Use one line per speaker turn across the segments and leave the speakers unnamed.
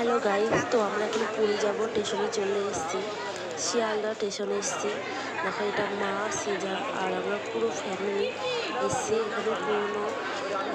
Hello guys তো আমরা এখন পুরী যাব স্টেশনে চলে এসেছি। শিয়ালদা স্টেশনে এসেছি। দেখো, এটা মা, সিজা আর আমরা পুরো ফ্যামিলি এসেছি। এখানে পুরনো,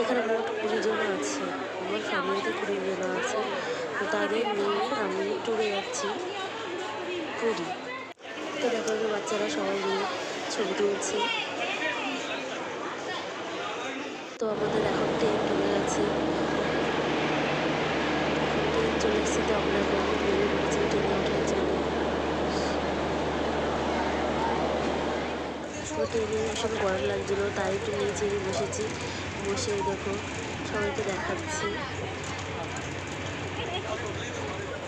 এখানে মোট কুড়ি জন আছে। আমার ফ্যামিলিতে কুড়ি জন আছে। তো তাদের নিয়ে আমি ট্যুরে যাচ্ছি পুরী। তো দেখো বাচ্চারা সবাই মিলে ছবি তুলছে। তো আমাদের এখন ট্রেন ঢুকে গেছে ট্রেন চলে এসেছে তো আমরা এখন বেরিয়ে পড়েছি ট্রেনে ওঠার জন্য তো ট্রেনে ভীষণ গরম লাগছিল, তাই একটু নিচে বসেছি। বসে দেখো, সবাইকে দেখাচ্ছি।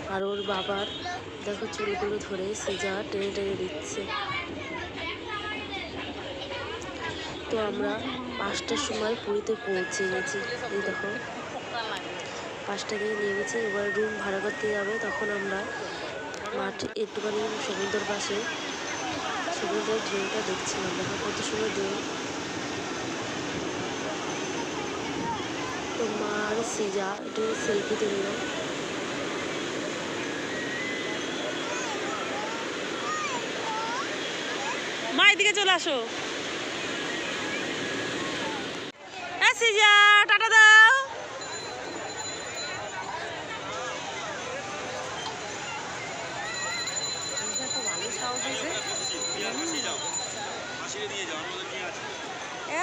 আর ওর বাবার, দেখো চুলগুলো ধরে সিজা টেনে টেনে দিচ্ছে। তো আমরা পাঁচটার সময় পুরীতে পৌঁছে গেছি। এই দেখো। পাঁচটা নিয়ে নেমেছে এবার রুম ভাড়া করতে যাবে তখন আমরা মাঠ একটুখানি সমুদ্রের পাশে সমুদ্রের ঢেউটা দেখছিলাম। দেখো কত সুন্দর ঢেউ। তো মা আর সিজা, একটু সেলফি তুলে নাও।
মা, এদিকে চলে আসো। হ্যাঁ সিজা।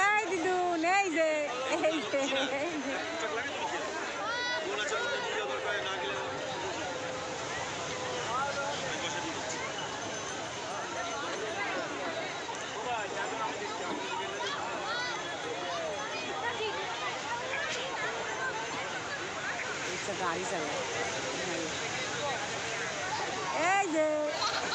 এই দিদু নেই যে এই যে গাড়ি চালায় এই যে